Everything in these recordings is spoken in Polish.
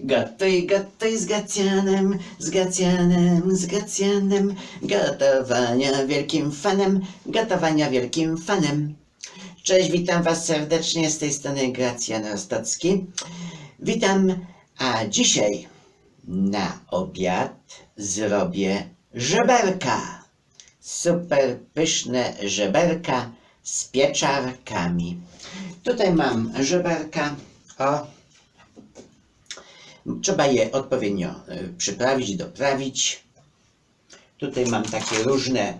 Gotuj, gotuj z Gacjanem, z Gacjanem, z Gacjanem. Gotowania wielkim fanem, gotowania wielkim fanem. Cześć, witam Was serdecznie z tej strony Gracjan Rostocki. Witam, a dzisiaj na obiad zrobię żeberka. Super pyszne żeberka z pieczarkami. Tutaj mam żeberka. O, Trzeba je odpowiednio y, przyprawić, doprawić. Tutaj mam takie różne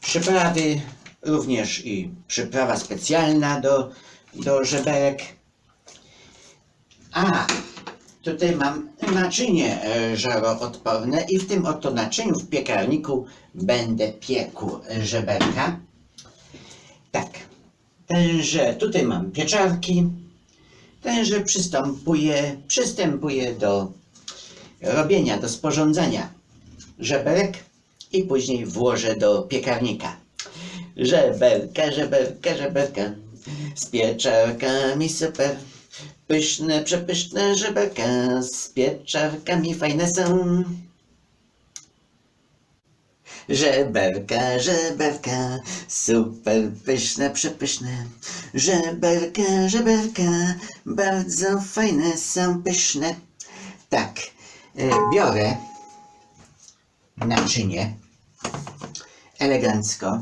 przyprawy, również i przyprawa specjalna do, do żeberek. A, tutaj mam naczynie e, żaroodporne i w tym oto naczyniu w piekarniku będę piekł żeberka. Tak, tenże tutaj mam pieczarki, tenże przystępuję, przystępuję do robienia, do sporządzania żeberek i później włożę do piekarnika. Żeberka, żeberka, żeberka z pieczarkami super. Pyszne, przepyszne żeberka z pieczarkami fajne są. Żeberka, żeberka, super pyszne, przepyszne. Żeberka, żeberka, bardzo fajne są, pyszne. Tak, e, biorę naczynie elegancko.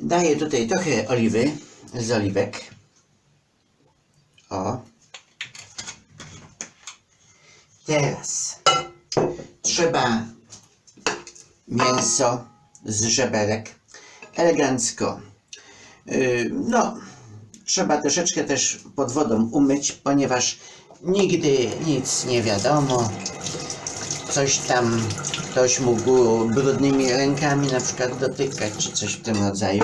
Daję tutaj trochę oliwy z oliwek. O. Teraz trzeba mięso z żeberek elegancko. Yy, no, trzeba troszeczkę też pod wodą umyć, ponieważ nigdy nic nie wiadomo. Coś tam ktoś mógł brudnymi rękami na przykład dotykać, czy coś w tym rodzaju.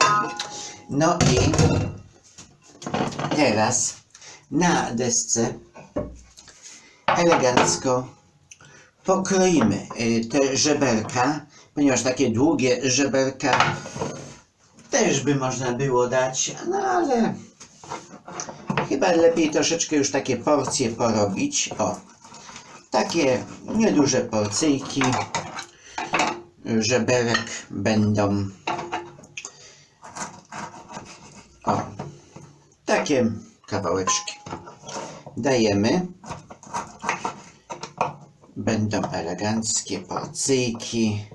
No i teraz na desce elegancko pokroimy y, te żeberka, ponieważ takie długie żeberka też by można było dać, no ale chyba lepiej troszeczkę już takie porcje porobić. O, takie nieduże porcyjki żeberek będą. O, takie kawałeczki dajemy. Będą eleganckie porcyjki.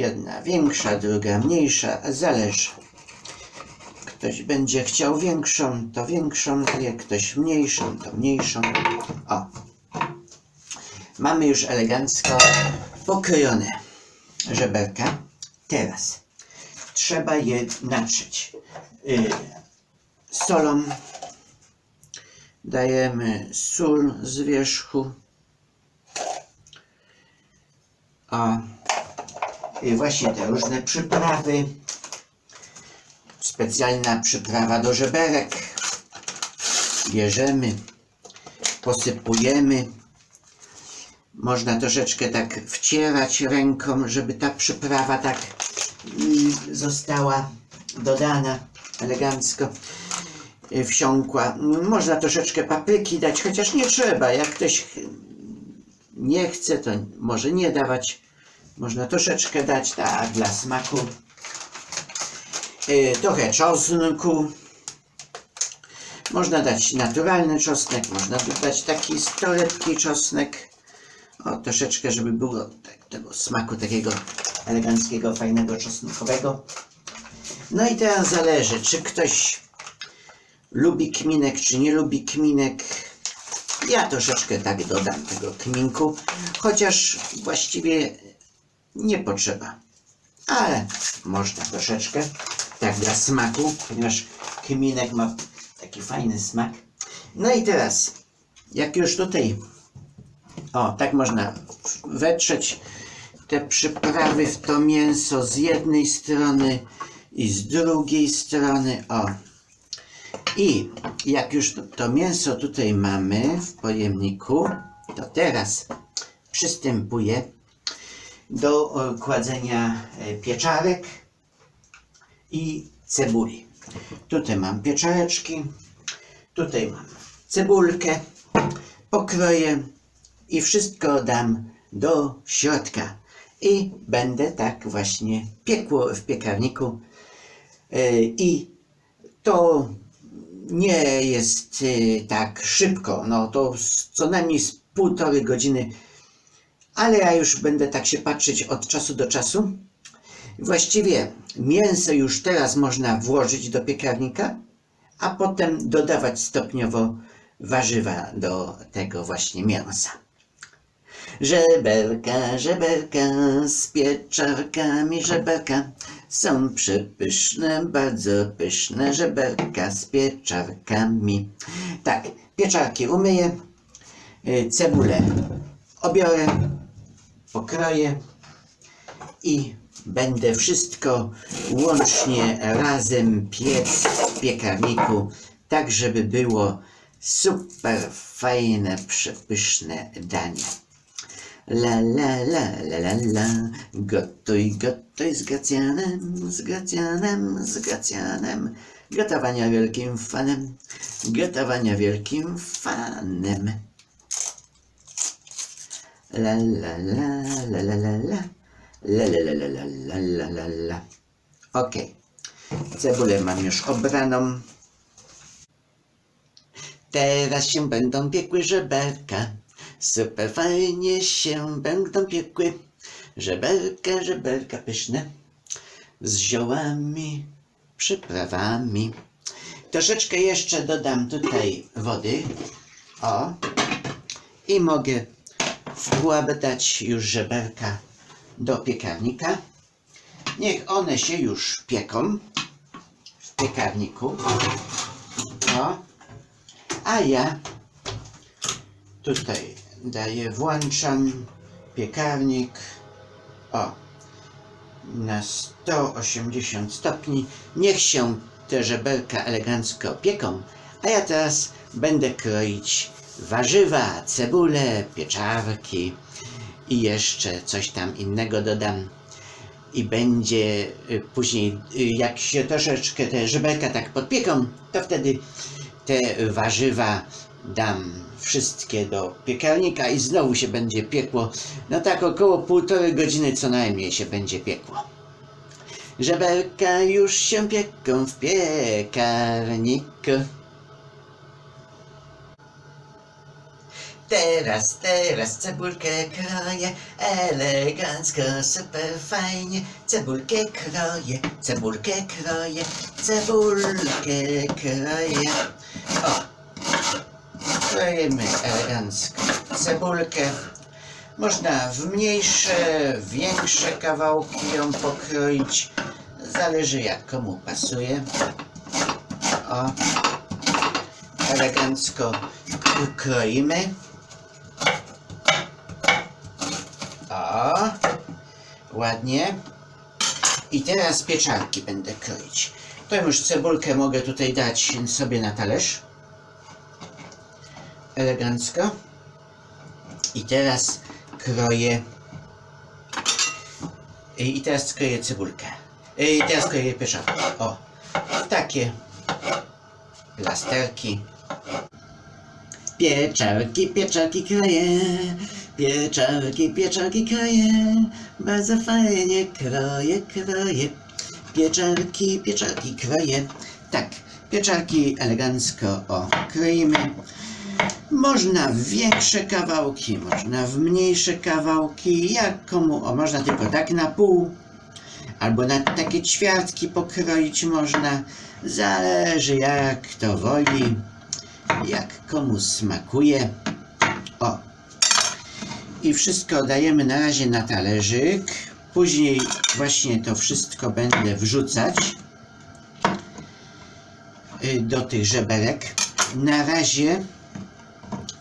Jedna większa, druga mniejsza, zależy. Ktoś będzie chciał większą, to większą, jak ktoś mniejszą, to mniejszą. O. Mamy już elegancko pokrojone żeberka. Teraz trzeba je natrzeć y, solą. Dajemy sól z wierzchu. O. I właśnie te różne przyprawy. Specjalna przyprawa do żeberek. Bierzemy, posypujemy. Można troszeczkę tak wcierać ręką, żeby ta przyprawa tak mm, została dodana elegancko y, wsiąkła. Można troszeczkę papryki dać, chociaż nie trzeba. Jak ktoś nie chce, to może nie dawać. Można troszeczkę dać, tak, dla smaku. Y, Trochę czosnku. Można dać naturalny czosnek, można dodać taki z torebki czosnek. O, troszeczkę, żeby było tak, tego smaku takiego eleganckiego, fajnego, czosnkowego. No i teraz zależy, czy ktoś lubi kminek, czy nie lubi kminek. Ja troszeczkę tak dodam tego kminku, chociaż właściwie nie potrzeba. Ale można troszeczkę, tak dla smaku, ponieważ kminek ma taki fajny smak. No i teraz, jak już tutaj, o, tak można wetrzeć te przyprawy w to mięso z jednej strony i z drugiej strony, o. I jak już to, to mięso tutaj mamy w pojemniku, to teraz przystępuję do e, kładzenia e, pieczarek i cebuli. Tutaj mam pieczareczki, tutaj mam cebulkę, pokroję i wszystko dam do środka. I będę tak właśnie piekło w piekarniku. Yy, I to nie jest tak szybko, no to co najmniej z półtorej godziny, ale ja już będę tak się patrzeć od czasu do czasu. Właściwie mięso już teraz można włożyć do piekarnika, a potem dodawać stopniowo warzywa do tego właśnie mięsa. Żeberka, żeberka z pieczarkami żeberka są przepyszne, bardzo pyszne żeberka z pieczarkami. Tak, pieczarki umyję, y, cebulę obiorę, pokroję i będę wszystko łącznie razem piec w piekarniku, tak żeby było super fajne, przepyszne danie. La la la la la la, gotuj, gotuj z Gracjanem, z Gracjanem, z Gracjanem. Gotowania wielkim fanem, gotowania wielkim fanem. La la la la la la la. La la la la la la la la. Okej. Cebulę mam już obraną. Teraz się będą piekły żeberka. Super fajnie się będą piekły. Żeberka, żeberka pyszne. Z ziołami, przyprawami. Troszeczkę jeszcze dodam tutaj wody. O. I mogę wkładać już żeberka do piekarnika. Niech one się już pieką w piekarniku. O. A ja tutaj daję, włączam piekarnik. O. Na 180 stopni. Niech się te żeberka elegancko pieką. A ja teraz będę kroić warzywa, cebulę, pieczarki i jeszcze coś tam innego dodam. I będzie y, później, y, jak się troszeczkę te żeberka tak podpieką, to wtedy te warzywa dam wszystkie do piekarnika i znowu się będzie piekło. No tak około półtorej godziny co najmniej się będzie piekło. Żeberka już się pieką w piekarniku. Teraz, teraz cebulkę kroję, elegancko, super fajnie. Cebulkę kroję, cebulkę kroję, cebulkę kroję. O, kroimy elegancko cebulkę. Można w mniejsze, większe kawałki ją pokroić. Zależy jak komu pasuje. O, elegancko ukroimy. O, ładnie. I teraz pieczarki będę kroić. To już cebulkę mogę tutaj dać sobie na talerz. Elegancko. I teraz kroję. I i teraz kroję cebulkę. I teraz kroję pieczarki. O, takie plasterki. Pieczarki, pieczarki kroję, pieczarki, pieczarki kroję, bardzo fajnie kroję, kroję, pieczarki, pieczarki kroję. Tak, pieczarki elegancko o, kroimy. Można w większe kawałki, można w mniejsze kawałki, jak komu, o, można tylko tak na pół, albo na takie ćwiartki pokroić można, zależy jak kto woli jak komu smakuje. I wszystko dajemy na razie na talerzyk. Później właśnie to wszystko będę wrzucać y, do tych żeberek. Na razie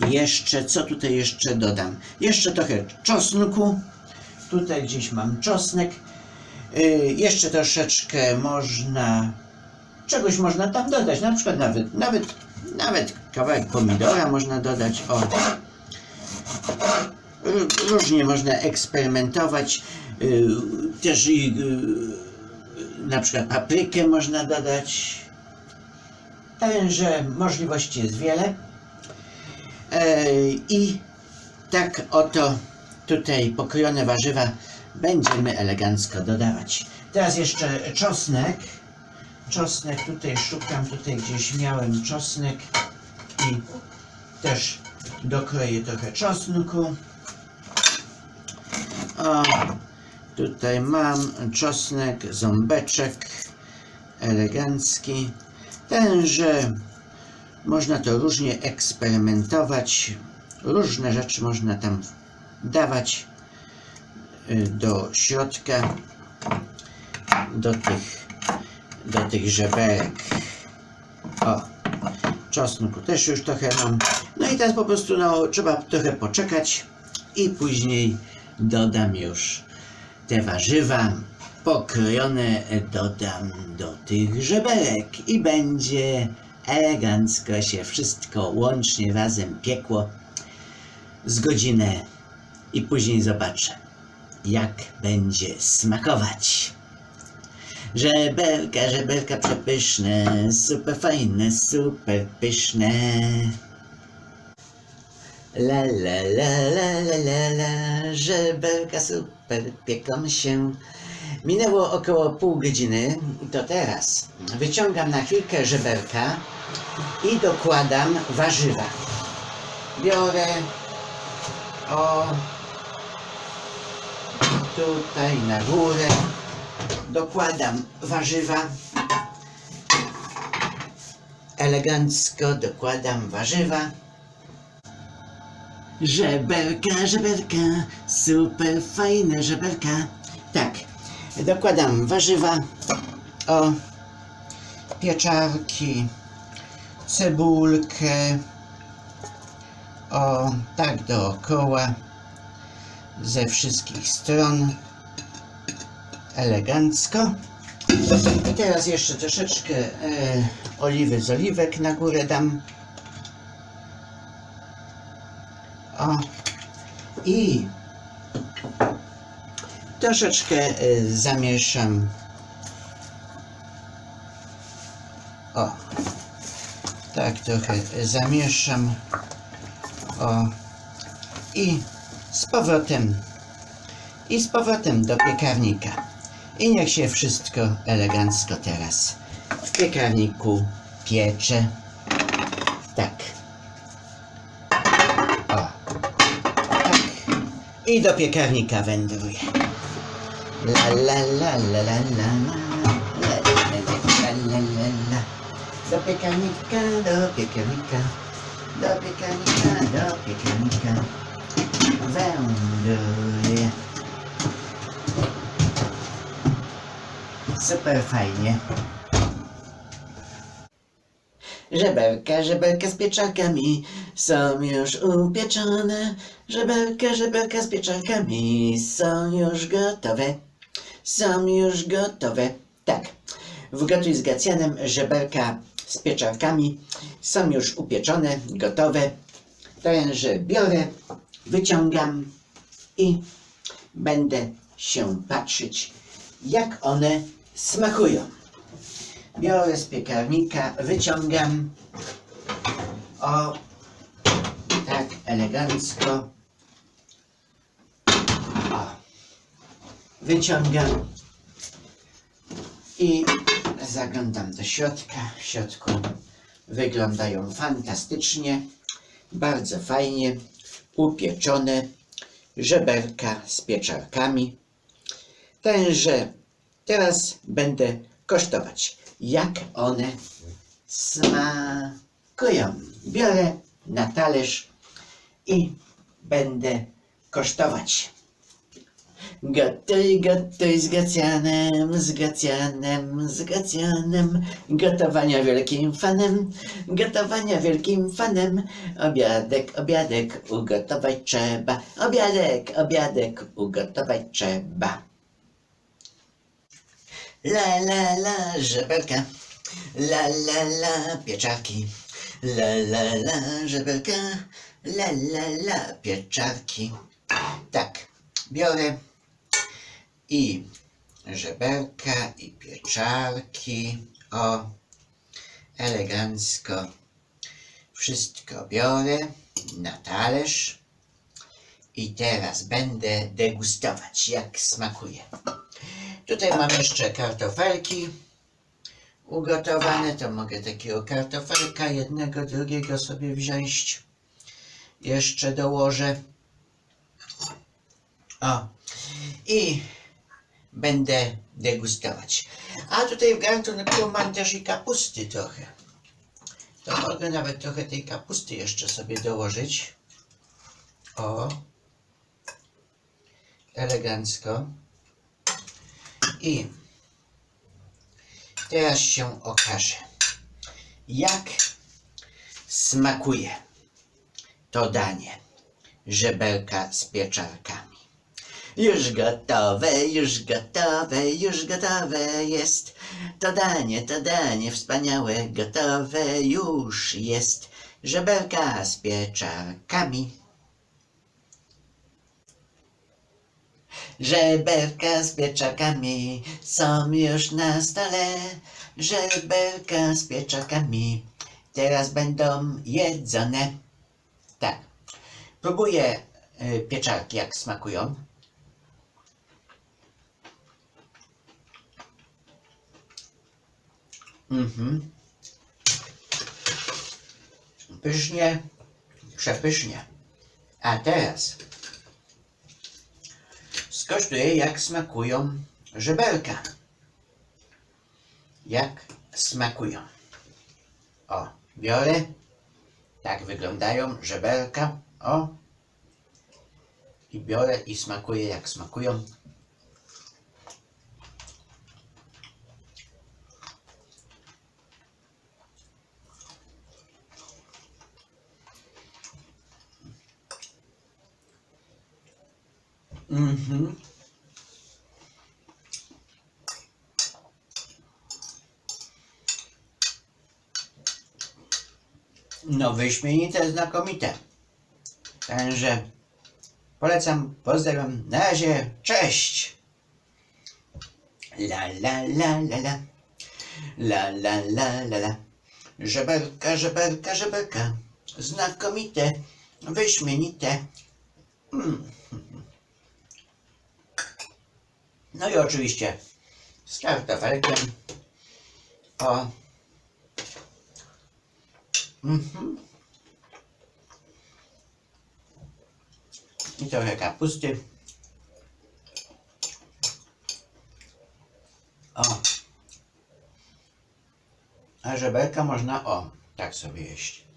jeszcze, co tutaj jeszcze dodam? Jeszcze trochę czosnku. Tutaj gdzieś mam czosnek. Y, Jeszcze troszeczkę można czegoś można tam dodać, na przykład nawet, nawet, nawet kawałek pomidora można dodać, o. Ró- Różnie można eksperymentować, y, też i y, na przykład paprykę można dodać, także możliwości jest wiele. E, I tak oto tutaj pokrojone warzywa będziemy elegancko dodawać. Teraz jeszcze czosnek. Czosnek tutaj szukam, tutaj gdzieś miałem czosnek i też dokroję trochę czosnku. O, tutaj mam czosnek, ząbeczek elegancki. Tenże można to różnie eksperymentować. Różne rzeczy można tam dawać y, do środka, do tych, do tych żeberek. O, czosnku też już trochę mam. No i teraz po prostu no, trzeba trochę poczekać i później dodam już te warzywa pokrojone dodam do tych żeberek i będzie elegancko się wszystko łącznie razem piekło z godzinę i później zobaczę jak będzie smakować. Żeberka, żeberka przepyszne, super fajne, super pyszne. La la la la la la la, żeberka super pieką się. Minęło około pół godziny, to teraz wyciągam na chwilkę żeberka i dokładam warzywa. Biorę o tutaj na górę, dokładam warzywa. Elegancko dokładam warzywa. Żeberka, żeberka, super fajne żeberka. Tak, dokładam warzywa, o, pieczarki, cebulkę, o, tak dookoła, ze wszystkich stron, elegancko. I teraz jeszcze troszeczkę e, oliwy z oliwek na górę dam. I troszeczkę e, zamieszam. O. Tak trochę zamieszam. O. I z powrotem. I z powrotem do piekarnika. I niech się wszystko elegancko teraz w piekarniku piecze. Tak. I do piekarnika wędruje. La la la la la la la. La la. Do piekarnika, do piekarnika. Do piekarnika, do piekarnika. Wędruje. Super fajnie. Żeberka, żeberka z pieczarkami są już upieczone. Żeberka, żeberka z pieczarkami są już gotowe. Są już gotowe. Tak. W gotuj z Gacjanem żeberka z pieczarkami są już upieczone, gotowe. Tęże biorę, wyciągam i będę się patrzeć, jak one smakują. Biorę z piekarnika, wyciągam. O, tak elegancko. O, wyciągam i zaglądam do środka. W środku wyglądają fantastycznie, bardzo fajnie, upieczone żeberka z pieczarkami. Tenże teraz będę kosztować, jak one smakują. Biorę na talerz i będę kosztować. Gotuj, gotuj z Gacjanem, z Gacjanem, z Gacjanem. Gotowania wielkim fanem, gotowania wielkim fanem. Obiadek, obiadek ugotować trzeba. Obiadek, obiadek ugotować trzeba. La la la żeberka, la la la pieczarki, la la la żeberka, la la la pieczarki. Tak, biorę i żeberka i pieczarki, o, elegancko wszystko biorę na talerz. I teraz będę degustować, jak smakuje. Tutaj mam jeszcze kartofelki ugotowane. To mogę takiego kartofelka jednego, drugiego sobie wziąć. Jeszcze dołożę. O. I będę degustować. A tutaj w garnku mam też i kapusty trochę. To mogę nawet trochę tej kapusty jeszcze sobie dołożyć. O. Elegancko. I teraz się okaże, jak smakuje to danie żeberka z pieczarkami. Już gotowe, już gotowe, już gotowe jest. To danie, to danie wspaniałe, gotowe już jest. Żeberka z pieczarkami. Żeberka z pieczarkami są już na stole. Żeberka z pieczarkami teraz będą jedzone. Tak. Próbuję y, pieczarki, jak smakują. Mhm. Pysznie, przepysznie. A teraz skosztuję, jak smakują żeberka. Jak smakują. O, biorę. Tak wyglądają żeberka. O. I biorę i smakuję, jak smakują. Mhm. No, wyśmienite, znakomite. Także polecam, pozdrawiam. Na razie, cześć! La la la la la. La la la la la. Żeberka, żeberka, żeberka. Znakomite, wyśmienite. Mm. No i oczywiście z kartofelkiem. O. Mhm. I trochę kapusty. O. A żeberka można o, tak sobie jeść.